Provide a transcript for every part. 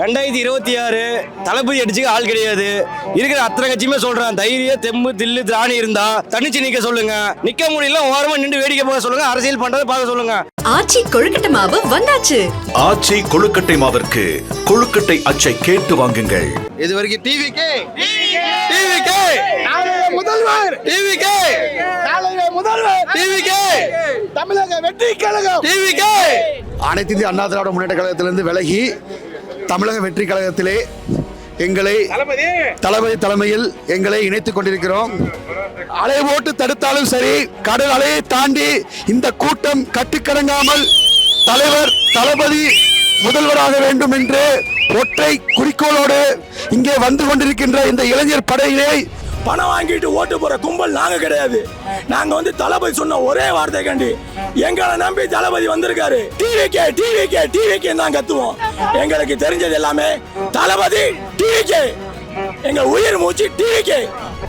ரெண்டாயிரத்தி இருபத்தி ஆறு தளபதி அடிச்சுக்க ஆள் கிடையாது. இருக்கிற அத்தனை கட்சியுமே சொல்றேன் தைரியம் தெம்பு தில்லு திராணி இருந்தா தனிச்சு நிக்க சொல்லுங்க. நிக்க முடியல ஓரமா நின்று வேடிக்கை பார்க்க சொல்லுங்க அரசியல் பண்றதை பார்க்க சொல்லுங்க. ஆச்சி கொழுக்கட்டை மாவு வந்தாச்சு. ஆச்சி கொழுக்கட்டை மாவிற்கு கொழுக்கட்டை அச்சை கேட்டு வாங்குங்கள். இது வரைக்கும் டிவிக்கு. டிவிக்கு. முதல்வர். டிவிக்கு. முதல்வர். டிவிக்கு. தமிழக வெற்றி கழகம். டிவிக்கு. அனைத்து இந்திய அண்ணா திராவிட முன்னேற்ற கழகத்திலிருந்து விலகி தமிழக வெற்றி கழகத்திலே எங்களை தளபதி! தலைமையில் எங்களை இணைத்துக் கொண்டிருக்கிறோம். அலை ஓட்டு தடுத்தாலும் சரி கடல் அலையை தாண்டி இந்த கூட்டம் கட்டுக்கடங்காமல் தலைவர் தளபதி முதல்வராக வேண்டும் என்று ஒற்றை குறிக்கோளோடு இங்கே வந்து கொண்டிருக்கின்ற இந்த இளைஞர் படையினை பணம் வாங்கிட்டு ஓட்டு போற கும்பல் நாங்க கிடையாது. நாங்க வந்து தளபதி சொன்ன ஒரே வார்த்தை கண்டி எங்களை நம்பி தளபதி வந்திருக்காரு. டிவிக்கே டிவிக்கே டிவிக்கே தான் கத்துவோம். எங்களுக்கு தெரிஞ்சது எல்லாமே தளபதி டிவிக்கே எங்க உயிர் மூச்சு டிவிக்கே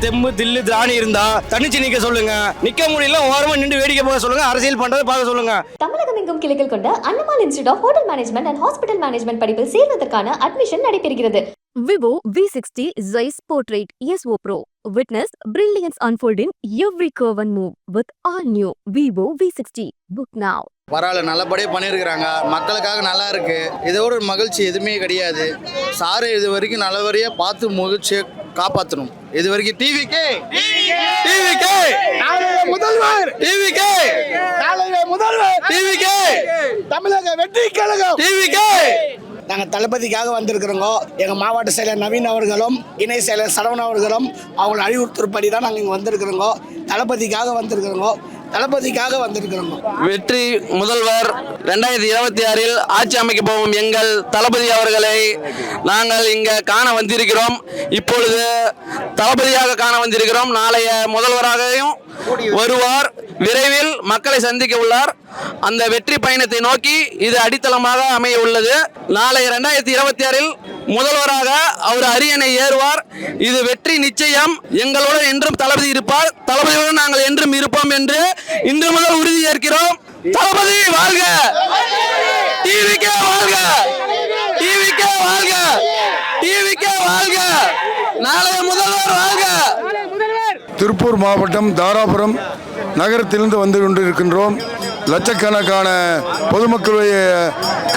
தெம்பு தில்லு திராணி இருந்தா தனிச்சு நிக்க சொல்லுங்க. நிக்க முடியல ஓரமா நின்று வேடிக்கை பார்க்க சொல்லுங்க அரசியல் பண்றதை பார்க்க சொல்லுங்க. தமிழகம் எங்கும் கிளைகள் கொண்ட Annamalai institute of hotel management and hospital management படிப்பில் சேர்வதற்கான அட்மிஷன் நடைபெறுகிறது. Vivo V60 Zeiss Portrait ESO Pro. Witness brilliance unfold in every curve and move with all new Vivo V60. Book now. பரவாயில்ல நல்லபடியாக பண்ணியிருக்கிறாங்க. மக்களுக்காக நல்லா இருக்கு. இதோட ஒரு மகிழ்ச்சி எதுவுமே கிடையாது. சாரு இது வரைக்கும் நல்லபடியாக பார்த்து மகிழ்ச்சியை காப்பாற்றணும் இது வரைக்கும் டிவிக்கு டிவிக்கு முதல்வர். டிவிக்கு முதல்வர். டிவிக்கு தமிழக வெற்றி கழகம். டிவிக்கு நாங்கள் தளபதிக்காக வந்திருக்கிறோங்க. எங்கள் மாவட்ட செயலர் நவீன் அவர்களும் இணை செயலர் சரவண அவர்களும் அவங்கள அறிவுறுத்தற்படி தான் நாங்கள் இங்கே வந்திருக்கிறோங்க. தளபதிக்காக வந்திருக்கிறோங்க. தளபதிக்காக வந்திருக்கிறோம் வெற்றி முதல்வர் ரெண்டாயிரத்தி இருபத்தி ஆறில் ஆட்சி அமைக்க போகும் எங்கள் தளபதி அவர்களை நாங்கள் இங்க காண வந்திருக்கிறோம். இப்பொழுது தளபதியாக காண வந்திருக்கிறோம். நாளைய முதல்வராகவும் வருவார். விரைவில் மக்களை சந்திக்க உள்ளார். அந்த வெற்றி பயணத்தை நோக்கி இது அடித்தளமாக அமைய உள்ளது. நாளை ரெண்டாயிரத்தி இருபத்தி ஆறில் முதல்வராக அவர் அரியணை ஏறுவார். இது வெற்றி நிச்சயம். எங்களுடன் என்றும் தளபதி இருப்பார். தளபதியுடன் நாங்கள் என்றும் இருப்போம் என்று இன்று முதல் உறுதி ஏற்கிறோம். தளபதி வாழ்க! டிவிக்கே வாழ்க! டிவிக்கே வாழ்க! டிவிக்கே வாழ்க! நாளைய முதல்வர் வாழ்க! திருப்பூர் மாவட்டம் தாராபுரம் நகரத்திலிருந்து வந்து கொண்டிருக்கின்றோம். லட்சக்கணக்கான பொதுமக்களுடைய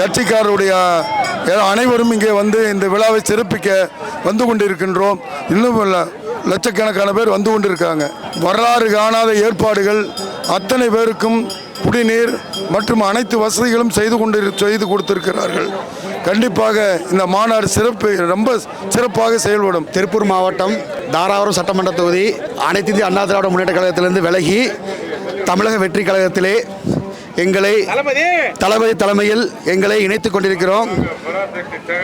கட்சிக்காரருடைய அனைவரும் இங்கே வந்து இந்த விழாவை சிறப்பிக்க வந்து கொண்டிருக்கின்றோம். இன்னும் லட்சக்கணக்கான பேர் வந்து கொண்டிருக்காங்க. வரலாறு காணாத ஏற்பாடுகள் அத்தனை பேருக்கும் குடிநீர் மற்றும் அனைத்து வசதிகளும் செய்து கொண்டு செய்து கொடுத்திருக்கிறார்கள். கண்டிப்பாக இந்த மாநாடு சிறப்பு ரொம்ப சிறப்பாக செயல்படும். திருப்பூர் மாவட்டம் தாராபுரம் சட்டமன்ற தொகுதி அனைத்து இந்திய அண்ணா திராவிட முன்னேற்ற கழகத்திலிருந்து விலகி தமிழக வெற்றி கழகத்திலே எங்களை தளபதி! தலைமையில் எங்களை இணைத்துக் கொண்டிருக்கிறோம்.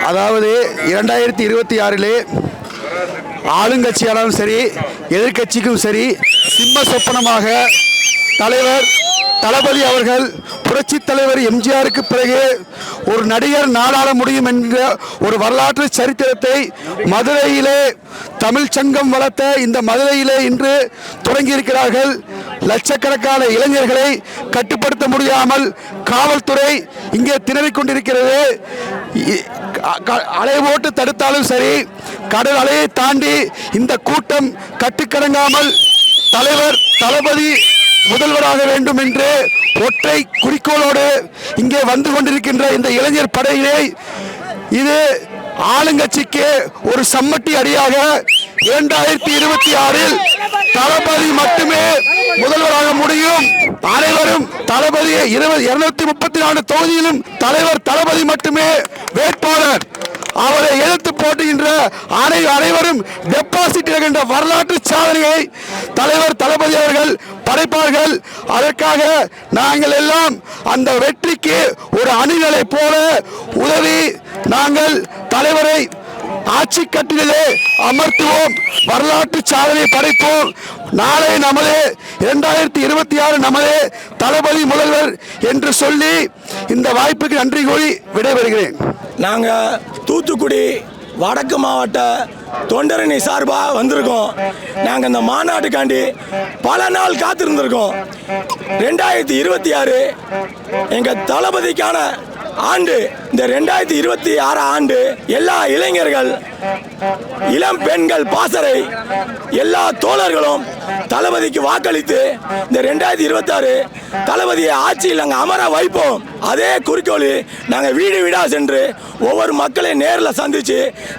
அதாவது இரண்டாயிரத்தி இருபத்தி ஆறிலே ஆளுங்கட்சியாலும் சரி எதிர்க்கட்சிக்கும் சரி சிம்ம சொப்பனமாக தலைவர் தளபதி அவர்கள் புரட்சி தலைவர் எம்ஜிஆருக்கு பிறகு ஒரு நடிகர் நாடாள முடியும் என்ற ஒரு வரலாற்று சரித்திரத்தை மதுரையிலே தமிழ் சங்கம் வளர்த்த இந்த மதுரையிலே இன்று தொடங்கியிருக்கிறார்கள். லட்சக்கணக்கான இளைஞர்களை கட்டுப்படுத்த முடியாமல் காவல்துறை இங்கே திணறிக் கொண்டிருக்கிறது. அலை ஓட்டு தடுத்தாலும் சரி கடல் அலையை தாண்டி இந்த கூட்டம் கட்டுக்கடங்காமல் தலைவர் தளபதி முதல்வராக வேண்டும் என்று ஒற்றை குறிக்கோளோடு இங்கே வந்து கொண்டிருக்கின்ற இந்த இளைஞர் படையினை இது ஆளுங்கட்சிக்கு ஒரு சம்மட்டி அடியாக இரண்டாயிரத்தி இருபத்தி ஆறில் தளபதி. மட்டுமே முதல்வராக முடியும். அனைவரும் தளபதி இருபது இருநூத்தி முப்பத்தி நாலு தொகுதியிலும் தலைவர் தளபதி மட்டுமே வேட்பாளர். அவரை எதிர்த்து போட்டுகின்ற அனை அனைவரும் டெபாசிட் என்கின்ற வரலாற்று சாதனையை தலைவர் தளபதி அவர்கள் படைப்பார்கள். அதற்காக நாங்கள் எல்லாம் அந்த வெற்றிக்கு ஒரு அணிகளை போல உதவி நாங்கள் தலைவரை ஆட்சி கட்டிலே அமர்த்துவோம். வரலாற்று சாதனை படைப்போம். நாளை நமது இரண்டாயிரத்தி இருபத்தி ஆறு நமது தளபதி முதல்வர் என்று சொல்லி இந்த வாய்ப்புக்கு நன்றி கூறி விடைபெறுகிறேன். நாங்கள் தூத்துக்குடி வடக்கு மாவட்ட தொண்டரணி சார்பாக வந்திருக்கோம். நாங்கள் இந்த மாநாட்டுக்காண்டி பல நாள் காத்திருந்திருக்கோம். ரெண்டாயிரத்தி இருபத்தி ஆறு எங்கள் தளபதிக்கான ஆண்டு இந்த ரெண்டாயிரத்தி இருபத்தி ஆறு ஆண்டு எல்லா இளைஞர்கள் இளம் பெண்கள் பாசறை எல்லா தோழர்களும் தளபதிக்கு வாக்களித்து இந்த ரெண்டாயிரத்தி இருபத்தி ஆறு தளபதியை ஆட்சியில் நாங்கள் அமர வைப்போம். அதே குறிக்கோளில் நாங்கள் வீடு வீடாக சென்று ஒவ்வொரு மக்களையும் நேரில் சந்திச்சு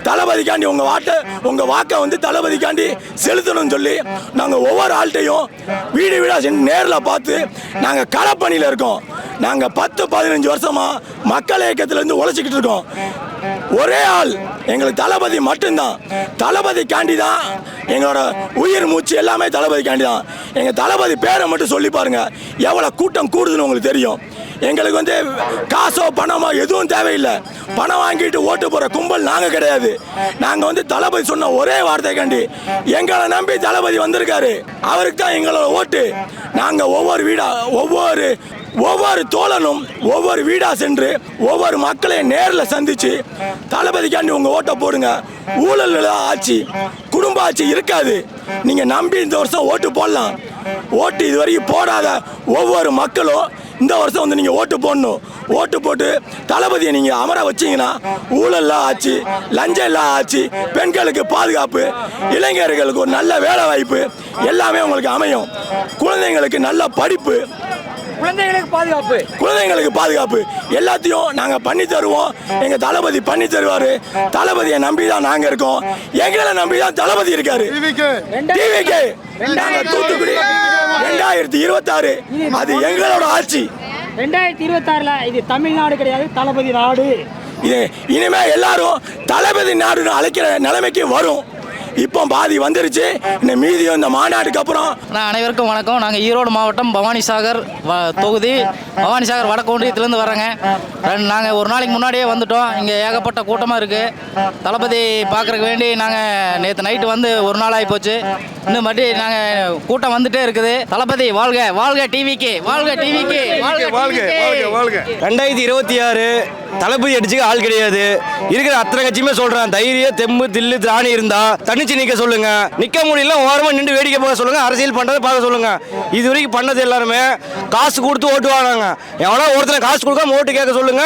தளபதிக்காண்டி உங்கள் வாட்டை உங்கள் வாக்கை வந்து தளபதிக்காண்டி செலுத்தணும்னு சொல்லி நாங்கள் ஒவ்வொரு ஆள்கிட்டையும் வீடு வீடாக சென்று நேரில் பார்த்து நாங்கள் களப்பணியில் இருக்கோம். நாங்கள் பத்து பதினஞ்சு வருஷமா மக்கள் இயக்கத்திலேருந்து உழைச்சிக்கிட்டு இருக்கோம். ஒரே ஆள். எங்களுக்கு தளபதி மட்டும்தான். தளபதிக்காண்டி தான். எங்களோட உயிர் மூச்சு எல்லாமே தளபதிக்காண்டி தான். எங்கள் தளபதி பேரை மட்டும் சொல்லி பாருங்க. எவ்வளோ கூட்டம் கூடுதுன்னு உங்களுக்கு தெரியும். எங்களுக்கு வந்து காசோ பணமோ எதுவும் தேவையில்லை. பணம் வாங்கிட்டு ஓட்டு போகிற கும்பல் நாங்கள் கிடையாது. நாங்கள் வந்து தளபதி சொன்ன ஒரே வார்த்தைக்காண்டி எங்களை நம்பி தளபதி வந்திருக்காரு. அவருக்கு தான் எங்களோட ஓட்டு. நாங்கள் ஒவ்வொரு வீடாக ஒவ்வொரு ஒவ்வொரு தோழனும் ஒவ்வொரு வீடா சென்று ஒவ்வொரு மக்களையும் நேரில் சந்திச்சு தளபதிக்காண்டி உங்க ஓட்டை போடுங்க. ஊழல் ஆட்சி குடும்ப ஆட்சி இருக்காது. நீங்க நம்பி இந்த வருஷம் ஓட்டு போடலாம். ஓட்டு இது வரைக்கும் போடாத ஒவ்வொரு மக்களும் இந்த வருஷம் வந்து நீங்க ஓட்டு போடணும். ஓட்டு போட்டு தளபதியை நீங்க அமர வச்சீங்கன்னா ஊழல்லாம் ஆச்சு லஞ்சம் எல்லாம் ஆச்சு பெண்களுக்கு பாதுகாப்பு இளைஞர்களுக்கு ஒரு நல்ல வேலை வாய்ப்பு எல்லாமே உங்களுக்கு அமையும். குழந்தைங்களுக்கு நல்ல படிப்பு. குழந்தைகளுக்கு பாதுகாப்பு. குழந்தைங்களுக்கு பாதுகாப்பு. எல்லாத்தையும் நாங்க பண்ணி தருவோம். எங்க தளபதி பண்ணி தருவாரு. தளபதியை நம்பி தான் நாங்க இருக்கோம். எங்களை நம்பி தான் தளபதி இருக்காரு. டிவிக்கு. நாங்க தூத்துக்குடி ரெண்டாயிரத்தி இருபத்தாறு. அது எங்களோட ஆட்சி. ரெண்டாயிரத்தி இருபத்தாறுல இது தமிழ்நாடு கிடையாது தளபதி நாடு. இது இனிமே எல்லாரும் தளபதி நாடுன்னு அழைக்கிற நிலைமைக்கு வரும். இப்போ பாதி வந்துருச்சு. இந்த மீதியும் இந்த மாநாட்டுக்கு அப்புறம். நான் அனைவருக்கும் வணக்கம். நாங்கள் ஈரோடு மாவட்டம் பவானி சாகர் வ- தொகுதி. பவானி சாகர் வடக்கு ஒன்றியத்துலேருந்து வரோங்க நாங்கள் ஒரு நாளைக்கு முன்னாடியே வந்துட்டோம். இங்கே ஏகப்பட்ட கூட்டமாக இருக்குது தளபதி பார்க்குறக்கு வேண்டி நாங்கள் நேற்று நைட்டு வந்து ஒரு நாள் ஆகி போச்சு இன்னும் மறுபடி நாங்கள் கூட்டம் வந்துட்டே இருக்குது. தளபதி வாழ்க. வாழ்க டிவிக்கு வாழ்க டிவிக்கு வாழ்க வாழ்க. ரெண்டாயிரத்தி இருபத்தி ஆறு தளபதி அடிச்சுக்க ஆள் கிடையாது. இருக்கிற அத்தனை கட்சியுமே சொல்றேன். தைரியம் தெம்பு தில்லு திராணி இருந்தா தனிச்சு நிக்க சொல்லுங்க. நிக்க முடியல ஓரமா நின்று வேடிக்கை பார்க்க சொல்லுங்க. அரசியல் பண்றதை பார்க்க சொல்லுங்க. இது வரைக்கும் பண்ணது எல்லாருமே காசு கொடுத்து ஓட்டு வாங்க எவனா ஒருத்தனை காசு கொடுக்காம ஓட்டு கேட்க சொல்லுங்க.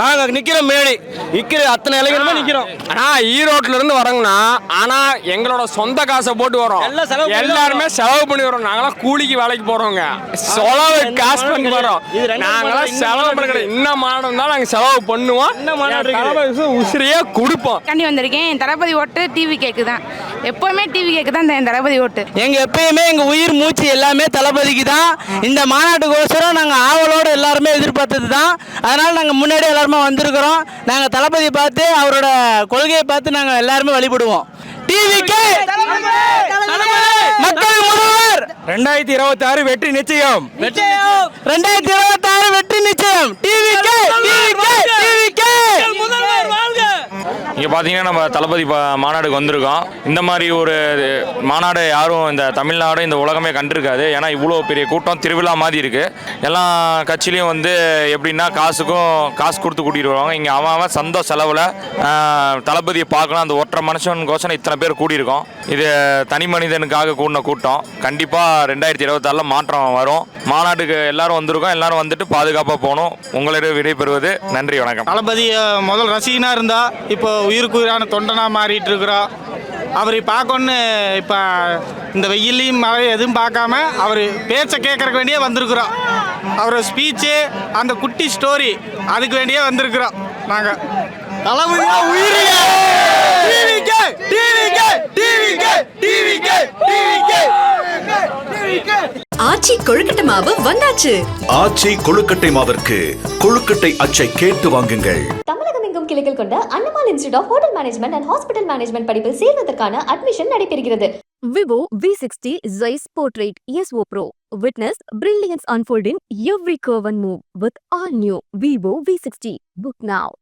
நாங்க நிக்கிற மேடி. நிக்கிற அத்தனை இளைஞருமே நிக்கிறோம். ஆனா ஈரோட்ல இருந்து வரோங்கண்ணா ஆனா எங்களோட சொந்த காசை போட்டு வரோம் எல்லாருமே செலவு பண்ணி வரோம் நாங்களாம் கூலிக்கு வேலைக்கு போறோங்க. செலவு காசு பண்ணி வரோம் நாங்களாம் செலவு பண்ண இன்னும் மாடம் தான் நாங்க செலவு பண்ணுவோம் உசிரியே கொடுப்போம் கண்டி வந்திருக்கேன். என் தளபதி ஓட்டு டிவி கேக்கு தான் எப்போவுமே டிவி கேக்கு தான் என் தளபதி ஓட்டு. எங்க எப்பயுமே எங்க உயிர் மூச்சு எல்லாமே தளபதிக்கு தான் இந்த மாநாட்டுக்கோசரம் நாங்க ஆவலோட எல்லாருமே எதிர்பார்த்தது தான் அதனால நாங்க முன்னாடி எல்லாருமே வந்திருக்கிறோம். நாங்க தளபதி பார்த்து அவரோட கொள்கையை பார்த்து நாங்க எல்லாருமே வழிபடுவோம். மக்கள் முதல்வர் ரெண்டாயிரத்தி இருபத்தி ஆறு வெற்றி நிச்சயம். ரெண்டாயிரத்தி இருபத்தி ஆறு வெற்றி நிச்சயம். டிவிக்கு டிவிக்கு டிவிக்கு. இங்கே பார்த்தீங்கன்னா நம்ம தளபதி மாநாடுக்கு வந்திருக்கோம். இந்த மாதிரி ஒரு மாநாடு யாரும் இந்த தமிழ்நாடு இந்த உலகமே கண்டிருக்காது. ஏன்னா இவ்வளோ பெரிய கூட்டம் திருவிழா மாதிரி இருக்குது எல்லா கட்சியிலையும் வந்து எப்படின்னா காசுக்கும் காசு கொடுத்து கூட்டிகிட்டு வருவாங்க. இங்கே அவன் அவன் சொந்த செலவில் தளபதியை பார்க்கலாம் அந்த ஒற்றை மனுஷனுக்கோசரம் இத்தனை பேர் கூடியிருக்கோம். இது தனி மனிதனுக்காக கூடின கூட்டம். கண்டிப்பாக ரெண்டாயிரத்தி இருபத்தாறில் மாற்றம் வரும். மாநாட்டுக்கு எல்லாரும் வந்திருக்கோம். எல்லாரும் வந்துட்டு பாதுகாப்பாக போகணும். உங்களிடம் விடைபெறுவது நன்றி வணக்கம். தளபதி முதல் ரசிகனாக இருந்தால் இப்போ உயிருக்கு உயிரான தொண்டனா மாறிட்டு இருக்கிறோம் அவரை பார்க்கணுன்னு இப்போ இந்த வெயிலையும் மழை எதுவும் பார்க்காம அவர் பேச்சை கேட்கறக்கு வேண்டியே வந்திருக்கிறோம் அவரோட ஸ்பீச்சு அந்த குட்டி ஸ்டோரி அதுக்கு வேண்டியே வந்திருக்கிறோம் நாங்கள் தளபதியா உயிரியே ஆச்சி கொழுக்கட்டை மாவு வந்தாச்சு. ஆச்சி கொழுக்கட்டை மாவிற்கு கொழுக்கட்டை அச்சை கேட்டு வாங்குங்கள். கிளைகள் கொண்ட Annamal institute of hotel management and hospital management படிப்பில் சேர்வதற்கான அட்மிஷன் நடைபெறுகிறது Vivo V sixty Zeiss portrait so pro witness brilliance unfolding every curve and move with all new Vivo V sixty book now